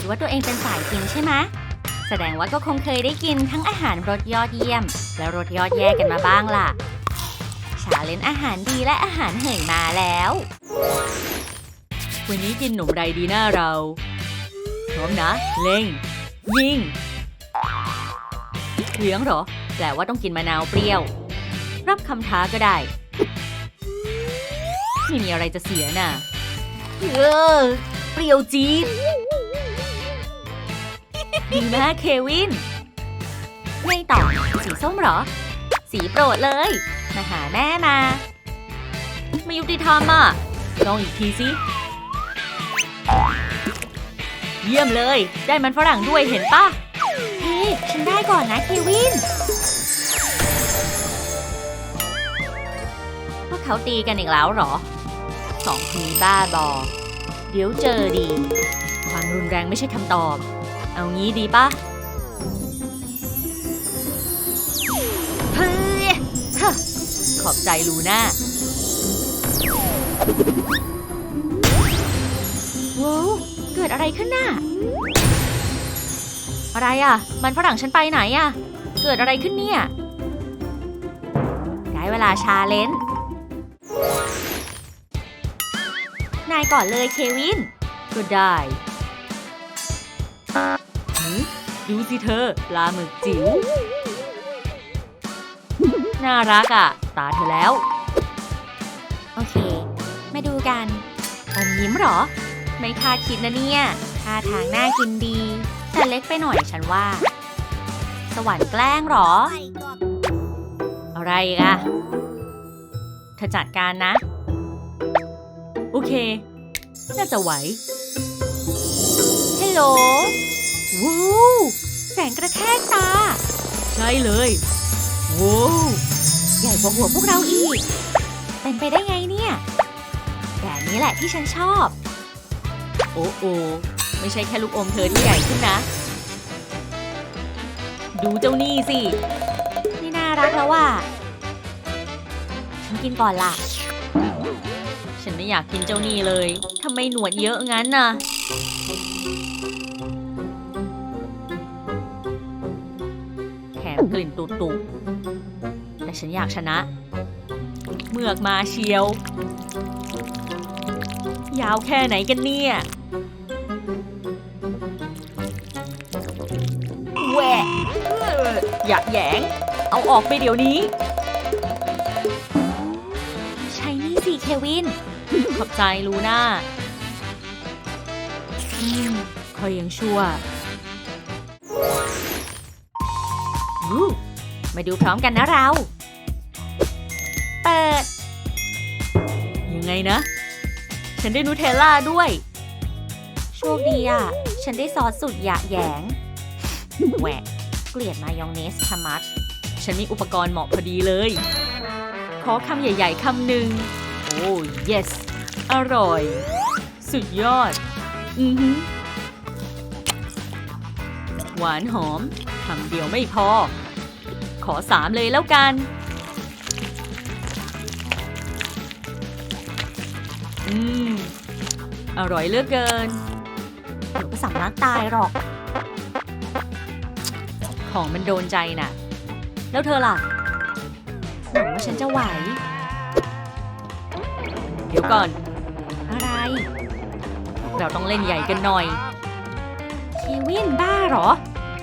คิดว่าตัวเองเป็นสายกินใช่ไหมแสดงว่าก็คงเคยได้กินทั้งอาหารรสยอดเยี่ยม และรสยอดแย่กันมาบ้างล่ะ ชาเลนจ์อาหารดีและอาหารเหยมาแล้ว วันนี้กินหนมไรดีหน้าเราพร้อมนะ เล่ง ยิงเหลืองเหรอ แปลว่าต้องกินมะนาวเปรี้ยว รับคำท้าก็ได้ ไม่มีอะไรจะเสียน่ะ เออ เปรี้ยวจี๊ด ดีมากเควิน ไงต่อ สีส้มเหรอ สีโปรดเลย มาหาแม่มา ไม่ยุติธรรมอะลองอีกทีสิ เยี่ยมเลย ได้มันฝรั่งด้วยเห็นปะเฮ้ยฉันได้ก่อนนะเควิน พวกเขาตีกันอีกแล้วเหรอ สองคนนี้บ้าบอ เดี๋ยวเจอดี ความรุนแรงไม่ใช่คำตอบ เอางี้ดีปะเฮ้ยฮะขอบใจลูน่าว้าวเกิดอะไรขึ้นน่ะ อะไรอะ มันฝรั่งฉันไปไหนอะ เกิดอะไรขึ้นเนี่ย ได้เวลาชาเลนจ์ นายก่อนเลยเควิน ก็ได้หือ ดูสิเธอ ปลาหมึกจิ๋ว น่ารักอะ ตาเธอแล้ว โอเค มาดูกัน อมยิ้มเหรอ ไม่คาดคิดนะเนี่ยท่าทางน่ากินดี แต่เล็กไปหน่อยฉันว่า สวรรค์แกล้งเหรอ อะไรอีกอะเธอจัดการนะ โอเค น่าจะไหวฮัลโหล ว้าวแสงกระแทกตา ใช่เลยว้าวใหญ่กว่าหัวพวกเราอีก เป็นไปได้ไงเนี่ย แบบนี้แหละที่ฉันชอบ โอ้โอไม่ใช่แค่ลูกอมเธอที่ใหญ่ขึ้นนะ ดูเจ้านี่สินี่น่ารักแล้วว่ะฉันกินก่อนล่ะ ฉันไม่อยากกินเจ้านี่เลยทำไมหนวดเยอะงั้นน่ะ กลิ่นตุตุแต่ฉันอยากชนะ เมือกมาเชียว ยาวแค่ไหนกันเนี่ยแหวะเอ้ออย่าแหยง เอาออกไปเดี๋ยวนี้ ใช่นี่สิเควิน ขอบใจลูน่าอืมคอยยังชั่ว มาดูพร้อมกันนะเรา เปิด ยังไงนะ ฉันได้นูเทลล่าด้วย โชคดีอะ ฉันได้ซอสสุดหยะแยงแหวกเกลียดมายองเนสชะมัด ฉันมีอุปกรณ์เหมาะพอดีเลย ขอคำใหญ่ๆคำหนึ่งโอ้ yes อร่อย สุดยอด อือหือหวานหอมคำเดียวไม่พอ อสามเลยแล้วกัน อืม อร่อยเหลือกเกินเดี๋ยวก็สำลักตายหรอก ของมันโดนใจน่ะ แล้วเธอล่ะหวังว่าฉันจะไหว เดี๋ยวก่อน อะไร เราต้องเล่นใหญ่กันหน่อย เควินบ้าเหรอ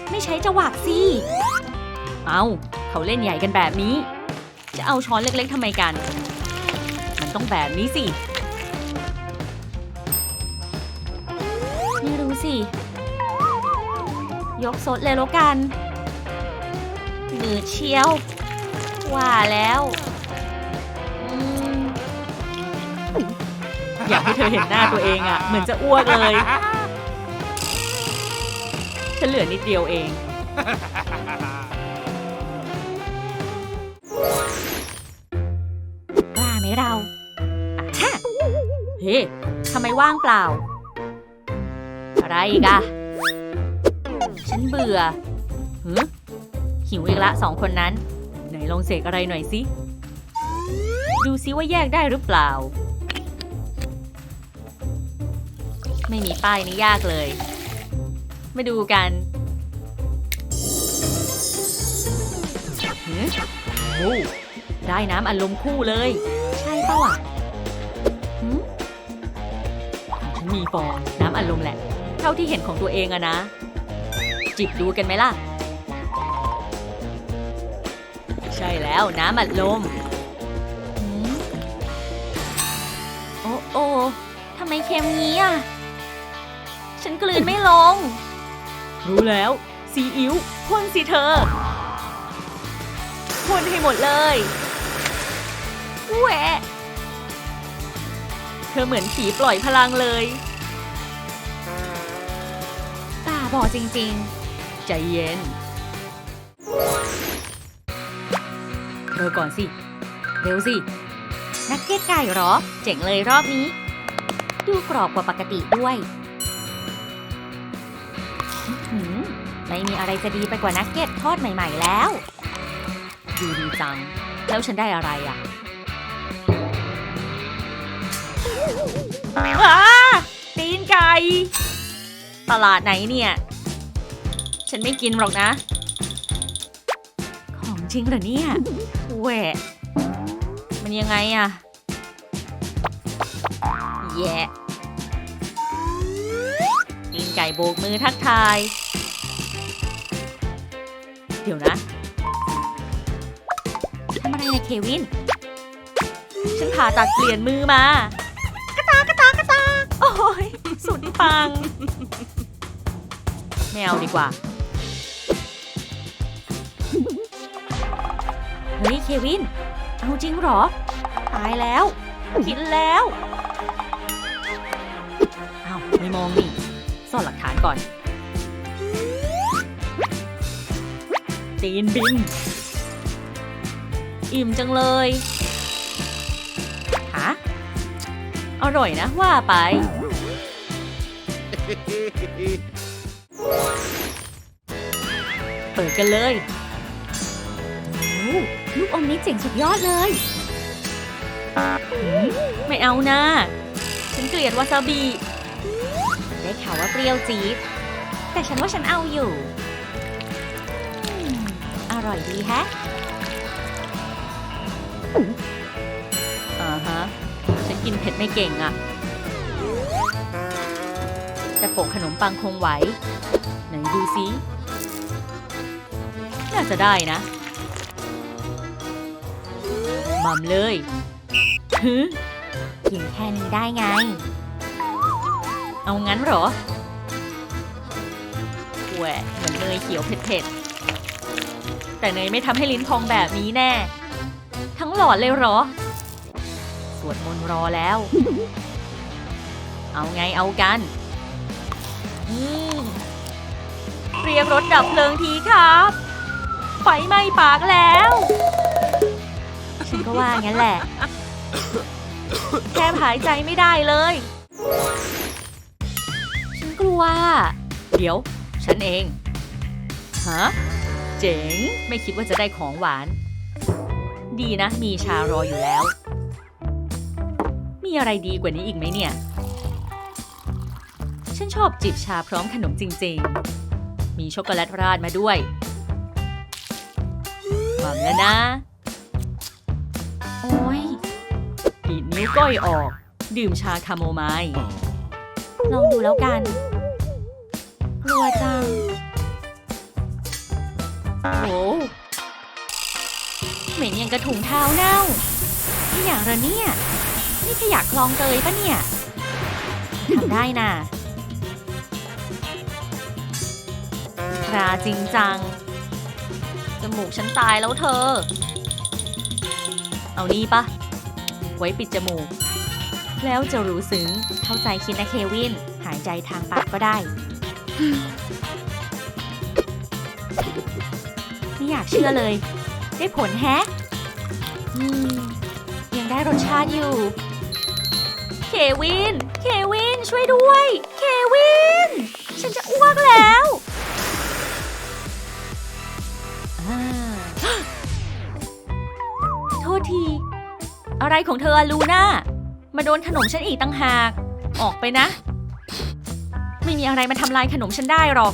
ไม่ใช้จวักสิ เอา เขาเล่นใหญ่กันแบบนี้ จะเอาช้อนเล็กๆทำไมกัน มันต้องแบบนี้สิ ไม่รู้สิ ยกซดเลยแล้วกันมือเชียว ว่าแล้วอืมอยากให้เธอเห็นหน้าตัวเองอะเหมือนจะอ้วกเลยฉันเหลือนิดเดียวเอง เฮ้ทำไมว่างเปล่า อะไรอีกอะฉันเบื่อหือหิวอีกละสองคนนั้น ไหนลองเสกอะไรหน่อยสิดูซิว่าแยกได้หรือเปล่า ไม่มีป้ายนี่ยากเลย มาดูกันหือโอ้ได้น้ำอัดลมคู่เลย ใช่ปะวะหื มฉันมีฟองน้ำอัดลมแหละ เท่าที่เห็นของตัวเองอะนะ จิบดูกันไหมล่ะ ใช่แล้วน้ำอัดลมหืมโอ้โอ้ทำไมเค็มงี้อะฉันกลืนไม่ลง รู้แล้วซีอิ๊วพ่นสิเธอพ่นให้หมดเลยแหวะเธอเหมือนผีปล่อยพลังเลย ตาบอดจริงๆ ใจเย็นเร็วก่อนสิ เร็วสิ นักเก็ตไก่เหรอ เจ๋งเลยรอบนี้ ดูกรอบกว่าปกติด้วยอื้อหือไม่มีอะไรจะดีไปกว่านักเก็ตทอดใหม่ ๆ แล้ว ดูดีจัง แล้วฉันได้อะไรอะ อ้าตีนไก่ ตลาดไหนเนี่ย ฉันไม่กินหรอกนะ ของจริงเหรอเนี่ยแหวมันยังไงอะแย่ตีนไก่โบกมือทักทาย เดี๋ยวนะทำอะไรนะเควิน ฉันผ่าตัดเปลี่ยนมือมา ยสุดปังไม่เอาดีกว่า เฮ้ย เควิน เอาจริงเหรอ ตายแล้ว กินแล้วเอาไม่มองนี่ ซ่อนหลักฐานก่อน ตีนบิน อิ่มจังเลยฮะอร่อยนะว่าไป เปิดกันเลยโอ้ลูกอมนี้เจ๋งสุดยอดเลยหืมไม่เอานะ ฉันเกลียดวาซาบิ ได้ข่าวว่าเปรี้ยวจี๊ด แต่ฉันว่าฉันเอาอยู่อืมอร่อยดีแฮะอ่าฮะ ฉันกินเผ็ดไม่เก่งอะแโปะขนมปังคงไหว ไหนดูซิน่าจะได้นะมัมเลยฮึกินแค่นี้ได้ไง เอางั้นเหรอแหวเหมือนเนยเขียวเผ็ดๆ แต่เนยไม่ทำให้ลิ้นพองแบบนี้แน่ ทั้งหลอดเลยเหรอ สวดมนต์รอแล้ว เอาไงเอากัน เรียกรถดับเพลิงทีครับ ไฟไหม้ปากแล้วฉันก็ว่างั้นแหละแค่หายใจไม่ได้เลย ฉันกลัว เดี๋ยว ฉันเอง ฮะ เจ๋ง ไม่คิดว่าจะได้ของหวาน ดีนะ มีชารออยู่แล้ว มีอะไรดีกว่านี้อีกไหมเนี่ย ฉันชอบจิบชาพร้อมขนมจริงๆ มีช็อกโกแลตราดมาด้วยหม่ำแล้วนะ โอ้ยดีดนิ้วก้อยออก ดื่มชาคาโมไมล์ลองดูแล้วกันกลัวจังโอ้เหม็นยังกระถุงเท้าเน่านี่อย่างระเนี่ย นี่ขยะคลองเตยปะเนี่ย ทำได้น่ะ ราจริงจัง จมูกฉันตายแล้วเธอ เอานี่ปะ ไว้ปิดจมูก แล้วจะรู้ซึ้งเข้าใจคิดนะเควิน หายใจทางปากก็ได้ ไม่อยากเชื่อเลย ได้ผลแฮะอืมยังได้รสชาติอยู่ เควิน เควิน ช่วยด้วย เควิน ฉันจะอ้วกแล้ว โทษที อะไรของเธอลูน่า มาโดนขนมฉันอีกตั้งหาก ออกไปนะ ไม่มีอะไรมาทำลายขนมฉันได้หรอก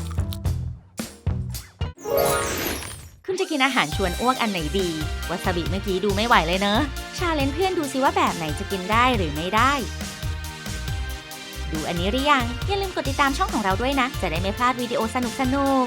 คุณจะกินอาหารชวนอ้วกอันไหนดีวาซาบิเมื่อกี้ดูไม่ไหวเลยเนอะ ชาเลนเพื่อนดูซิว่าแบบไหนจะกินได้หรือไม่ได้ดูอันนี้หรือยัง อย่าลืมกดติดตามช่องของเราด้วยนะ จะได้ไม่พลาดวิดีโอสนุกสนุก